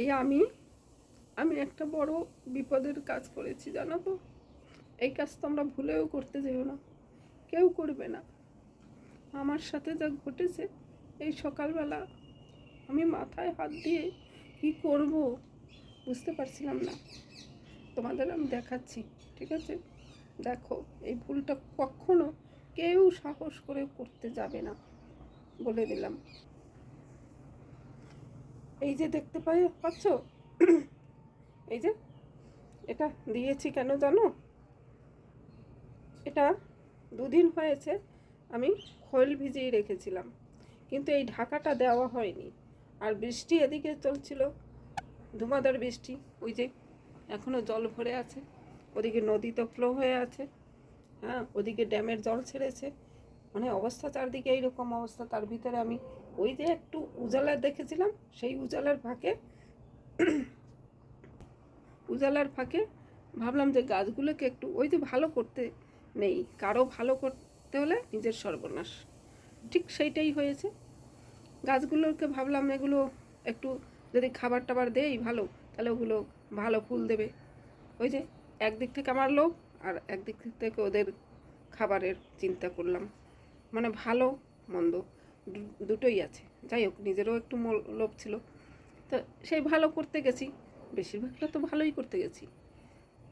এই আমি আমি একটা বড় বিপদের কাজ করেছি জানো তো এই কাজ তোমরা ভুলেও করতে যেও না, কেউ করবে না। আমার সাথে যা ঘটেছে, এই সকালবেলা আমি মাথায় হাত দিয়ে কি করব বুঝতে পারছিলাম না। তোমাদের আমি দেখাচ্ছি, ঠিক আছে? দেখো, এই ভুলটা কখনো কেউ সাহস করে করতে যাবে না, বলে দিলাম। এই যে দেখতে পাই, পাচ্ছ? এই যে, এটা দিয়েছি কেন জানো? এটা দুদিন হয়েছে আমি খৈল ভিজিয়ে রেখেছিলাম, কিন্তু এই ঢাকাটা দেওয়া হয়নি। আর বৃষ্টি এদিকে চলছিল, ধুমাদার বৃষ্টি, ওই যে এখনও জল ভরে আছে। ওদিকে নদী তো ফ্লো হয়ে আছে হ্যাঁ ওদিকে ড্যামের জল ছেড়েছে। মানে অবস্থা চারদিকে এইরকম অবস্থা, তার ভিতরে আমি ওই যে একটু উজালা দেখেছিলাম, সেই উজালার ফাঁকে উজালার ফাঁকে ভাবলাম যে গাছগুলোকে একটু, ওই যে ভালো করতে নেই, কারও ভালো করতে হলে নিজের সর্বনাশ। ঠিক সেইটাই হয়েছে। গাছগুলোকে ভাবলাম এগুলো একটু যদি খাবার টাবার দেই ভালো, তাহলে ওগুলো ভালো ফুল দেবে। ওই যে একদিক থেকে আমার লোভ, আর একদিক থেকে ওদের খাবারের চিন্তা করলাম। মানে ভালো, মন্দ দুটোই আছে। যাই হোক, নিজেরও একটু লোভ ছিল। তো সেই ভালো করতে গেছি। বেশিরভাগটা তো ভালোই করতে গেছি।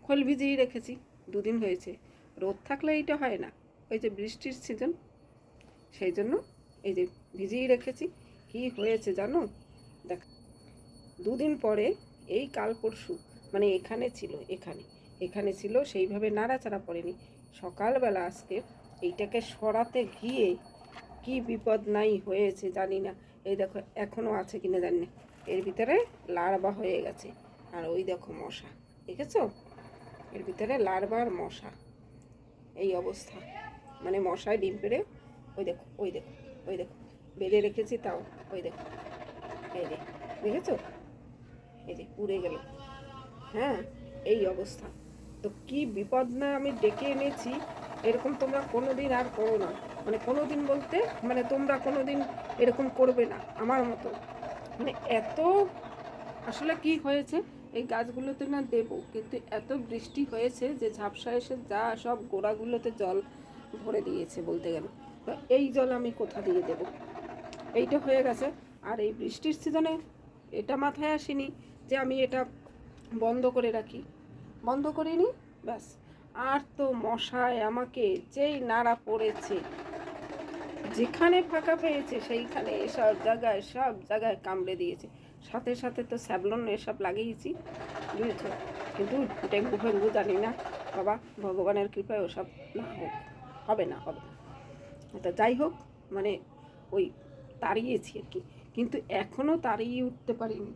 খোল ভিজিয়ে রেখেছি। দুদিন হয়েছে। রোদ থাকলে এইটা হয় না। ওই যে বৃষ্টির সিজন সেই জন্য এই যে ভিজিয়ে রেখেছি। কি হয়েছে জানো? দেখ, দুদিন পরে এই কাল পরশু মানে এখানে ছিল, এখানে। এখানে ছিল, সেইভাবে নাড়াচাড়া পড়েনি সকালবেলা আজকে এইটাকে সরাতে গিয়ে কি বিপদ নাই হয়েছে জানি না। এই দেখো এখনও আছে কিনা জানি না। এর ভিতরে লার্বা হয়ে গেছে। আর ওই দেখো মশা, দেখেছ? এর ভিতরে লার্বা আর মশা, এই অবস্থা। মানে মশায় ডিম পেড়ে, ওই দেখো ওই দেখো ওই দেখো, বেঁধে রেখেছি তাও, ওই দেখো, এই যে, দেখেছ? এই যে, পুড়ে গেল। হ্যাঁ এই অবস্থা। তো কি বিপদ না আমি ডেকে এনেছি এরকম তোমরা কোনো দিন আর করো না। মানে কোনো দিন বলতে মানে তোমরা কোনো দিন এরকম করবে না, আমার মতো। মানে এত, আসলে কি হয়েছে, এই গাছগুলোতে না দেবো, কিন্তু এত বৃষ্টি হয়েছে যে ঝাপসা এসে যা সব গোড়াগুলোতে জল ভরে দিয়েছে বলতে গেলে। এই জল আমি কোথা দিয়ে দেব? এইটা হয়ে গেছে। আর এই বৃষ্টির সিজনে এটা মাথায় আসেনি যে আমি এটা বন্ধ করে রাখি। বন্ধ করিনি? ব্যাস। আর তো মশায় আমাকে যেই নাড়া পড়েছে। যেখানে ফাঁকা পেয়েছে, সেইখানে এসব জায়গায়, সব জায়গায় কামড়ে দিয়েছে। সাথে সাথে তো স্যাবলন এসব লাগিয়েছি, বুঝেছ? কিন্তু ডেঙ্গু ফেঙ্গু জানি না, বাবা, ভগবানের কৃপায় ওসব না হোক, হবে না হবে না। তো যাই হোক মানে ওই তাড়িয়েছি আর কি। কিন্তু এখনও তাড়িয়ে উঠতে পারিনি।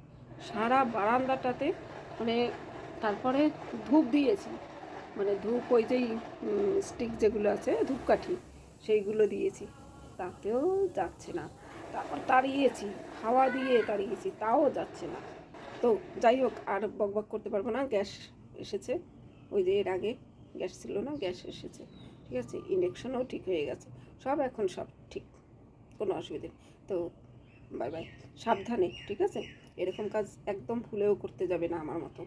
সারা বারান্দাটাতে মানে তারপরে ধূপ দিয়েছি। মানে ধূপ, ওই যেই স্টিক যেগুলো আছে, ধূপকাঠি, সেইগুলো দিয়েছি। তাতেও যাচ্ছে না। তারপর তাড়িয়েছি, হাওয়া দিয়ে তাড়িয়েছি, তাও যাচ্ছে না। তো যাই হোক, আর বক বক করতে পারব না, গ্যাস এসেছে। ওই যে এর আগে গ্যাস ছিল না, গ্যাস এসেছে। ঠিক আছে, ইন্ডাকশনও ঠিক হয়ে গেছে। সব এখন সব ঠিক, কোনো অসুবিধে তো বাই বাই, সাবধানে, ঠিক আছে? এরকম কাজ একদম ভুলেও করতে যাবে না আমার মতো।